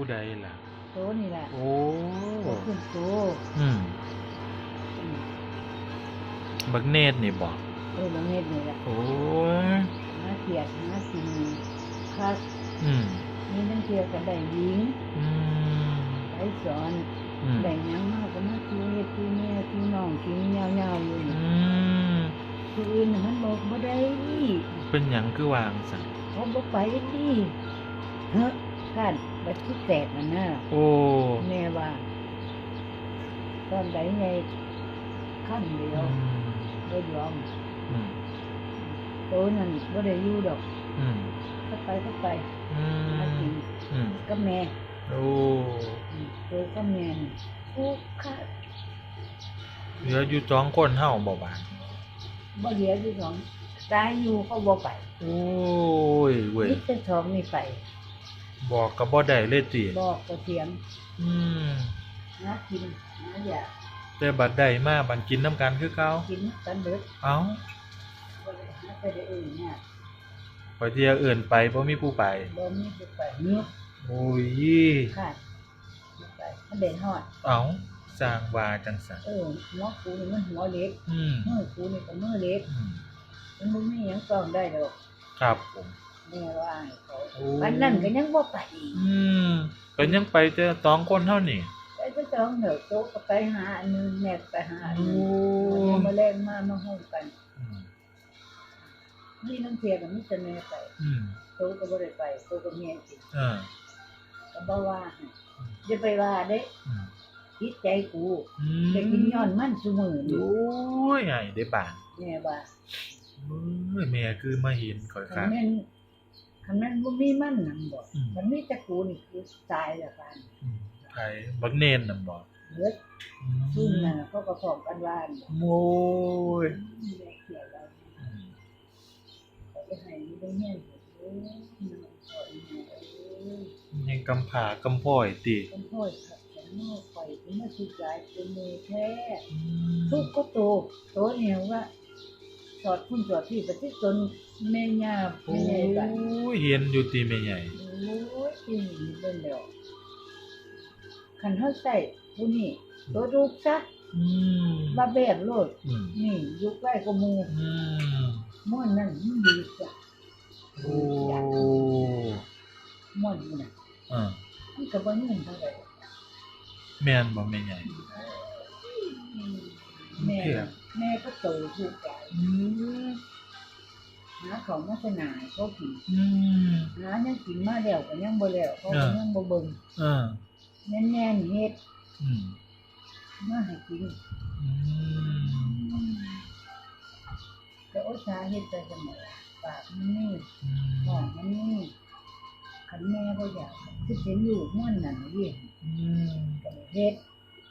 ผู้ใดล่ะ โตนี่แหละโอ้โตขึ้นโตอืมอืมบักเนตรนี่บอกเออบางเม็ดนี่แหละโอ้ยหาเกียดหากินคักอืมนี่นั่นเกียกันได้หญิงอืมไปสอนอืมได้หยังมากก็มาคือเฮ็ดคือแม่คือน้องกินยาวๆอยู่อืนี่มคืออื่นน่ะมันบอกบ่ได้ เป็นหยังคือวางสั่นเขาบ่ไปดิเฮ้อ คาดบัดที่แตกนั่นน่ะโอ้แม่ว่า ตอนใดไงขั้นเดียอืวมบ่ยอมอืมโตนั่นบ่ได้อยู่ดอกอืมก็ไปก็ไปอืหากิมนอืมก็แม่โอ้โตก็แม่นี่กูค่ะเหลืออยู่สองคนเฮาบ่บานบ่เหลืออยู่สองตายอยู่เขาบ่ไป โอ้ยเว้ยนี่จะสองนี่ไป บอกก็บ่ได้เลยติบอกก็เสียงอืมหากินหาอยากแต่บัดใดมาบันกินน้ำกันคือเก่ากินกันเบิดเอ้าบ่ได้หาไปได้อื่นเนี่ยขอยเที่ยเอื่นไปบ่มีผู้ไปบ่มีผู้ไปเนื้อโอ้ยขาดบ่ไปมันเด่นฮอดเอ้าสร้างว่าจังซั่นเออหัวกูนี่มันหัวเล็กอืมมือกูนี่ก็มือเล็กอืมมันบ่มีหยังต้องได้ดอกครับผม แม่ว่าให้เขาโอ้วันนั้นก็ยังบ่ไปอีกอืมก็ยังไปแต่สองคนเท่านี้ไปก็ต้องเดี๋ยวโตะก็ไปหาอันนึงแม่ก็ไปหาอันนึงโอ้วันนี้มาแรงมามาห้องกันอืมนี่น้ำเทียกับมิสแม่ไปอืมโตะก็บ่ได้ไปโตะก็เมียสิเออก็บ่ว่าให้อย่าไปว่าเด้อืมคิดใจกูอืไปกินย้อนมันซุมื้อนี่โอ้ยไงได้บานแม่ว่าโอ้ยแม่คือมาเห็นข่อยคคัรันบแม่น คันแม่นบ่มีมันนั่นบ่อืม มันมีแต่กูนี่คือตายแล้วกันอืมไผบักเนนน่ะบ่เบิดซุ่มน่ะเขาก็ฟ้องกันว่าอันโอ้ยแม่เขียนแล้วอืมเขาไปให้นี่ได้แม่นโอ้ยน้องขออีแม่เอ้ย ยังกำผากำพ้อยติเป็นพ่อยขับฉันนอกไปถึงมาสุดใจเป็นมือแท้อืมทุกข์ก็โตโตเนี่ยว่า สอดคุณสอดที่ปฏิจนแม่ย่าโอ้แม่ใหญ่กันยเห็นอยู่ติแม่ใหญ่โอ้ยที่นี่เบิ่งแล้วคันเฮาใส่ผู้นี้ตัวลูกซะอืมว่าแบบโลดอืมนี่ยุคใกล้ก็หมู่อืมม่วนนั่นมันดีกว่าโอ้ม่วนนี่น่ะอ่ามันก็บ่เงินเท่าไหร่แม่นบ่แม่ใหญ่ อืมแม่เพียแม่ก็โตทุกข์ใจ อืมหาของมาสนาให้เขากินอืมหายังกินมาแล้วก็ยังบ่แล้วเขาก็ยังบ่เบิ่งอ่าแน่ๆนี่เฮ็ดอืมมาให้กินอืมก็อุตส่าห์เฮ็ดไปเสมอปากมันนี่อืท้องมมันนี่คันแม่บ่อยากสิเป็นอยู่ม่วนนั่นนี่อืมก็เลยเฮ็ด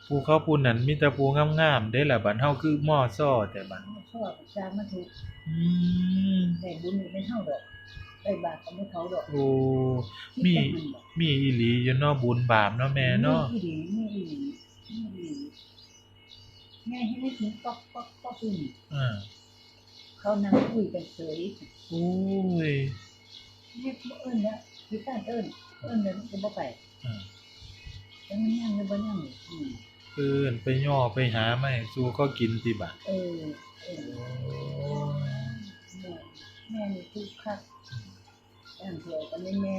ผู้เขาพูดนั้นมีแต่ผู้งามๆเด้ล่ะบัดเฮาคือหม้อซ้อแต่บัดชอบสร้างมาถูกอืมได้บุญนี่เป็นเฮาดอกได้บาปก็ไม่เขาดอกโอ้คิดมีแต่มันดอกมีอีหลีอยู่เนาะบุญบาปเนาะแม่เนาะมีอีหลีมีอีหลีมีอีหลีแม่ให้ได้กินก๊อกก๊อกก๊อกอยู่นี่อ่าเขานั่งคุยกันเฉยโอ้ยแม่บ่เอิ้นแล้วคือการเอิ้นเอิ้นแล้วมันก็บ่ไปอ่าแต่มันยังอยู่บ่ยังอยู่อืม เอิ้นไปย่อไปหามาให้สู่เขากินติบัดเออเออโอ้ยแม่แม่นี่ทุกข์คักอันเดียวกันนี่แม่